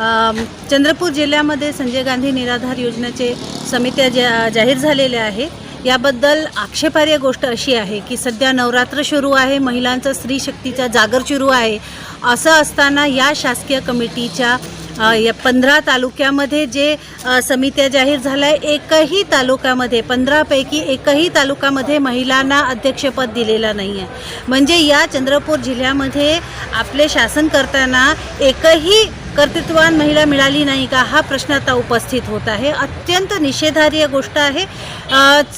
चंद्रपूर जिल्ह्यामध्ये संजय गांधी निराधार योजनेचे समित्या ज्या जाहीर झालेल्या आहे याबद्दल आक्षेपार्ह गोष्ट अशी आहे की सध्या नवरात्र सुरू आहे महिलांचा स्त्री शक्तीचा जागर सुरू आहे. असं असताना या शासकीय कमिटीच्या या पंधरा तालुक्यामध्ये जे समित्या जाहीर झाल्या एकही तालुक्यामध्ये पंधरापैकी एकही तालुक्यामध्ये महिलांना अध्यक्षपद दिलेलं नाही आहे म्हणजे या चंद्रपूर जिल्ह्यामध्ये आपले शासन करताना एकही कर्तृत्ववान महिला मिळाली नाही का हा प्रश्न आता उपस्थित होत आहे. अत्यंत निषेधार्य गोष्ट आहे.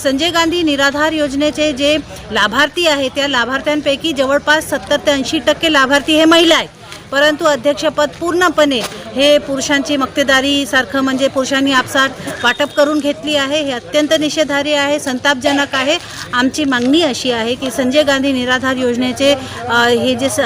संजय गांधी निराधार योजनेचे जे लाभार्थी आहे त्या लाभार्थ्यांपैकी जवळपास सत्तर ते ऐंशी टक्के लाभार्थी हे महिला आहेत. परंतु अध्यक्षपद पूर्णपणे हे पुरुषांची मक्तेदारीसारखं म्हणजे पुरुषांनी आपसात वाटप करून घेतली आहे. हे अत्यंत निषेधारी आहे संतापजनक आहे. आमची मागणी अशी आहे की संजय गांधी निराधार योजनेचे हे जे स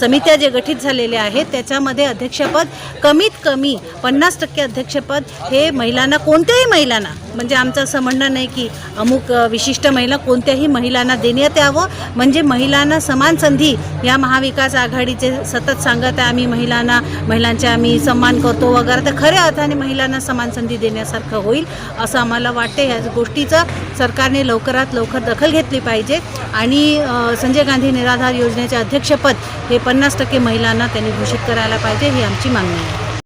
समित्या जे गठीत झालेले आहेत त्याच्यामध्ये अध्यक्षपद कमीत कमी पन्नास टक्के अध्यक्षपद हे महिलांना कोणत्याही महिलांना म्हणजे आमचं असं म्हणणं नाही की अमुक विशिष्ट महिला कोणत्याही महिलांना देण्यात यावं. म्हणजे महिलांना समान संधी या महाविकास आघाडीचे सतत सांगत आहे आम्ही महिलांना महिलांचे आम्ही सन्मान करतो वगैरे तर खऱ्या अर्थाने महिलांना समान संधी देण्यासारखं होईल असं आम्हाला वाटते. ह्या गोष्टीचं सरकारने लवकरात लवकर दखल घेतली पाहिजे आणि संजय गांधी निराधार योजनेचे अध्यक्षपद हे पन्नास टक्के महिलांना त्यांनी घोषित करायला पाहिजे ही आमची मागणी आहे.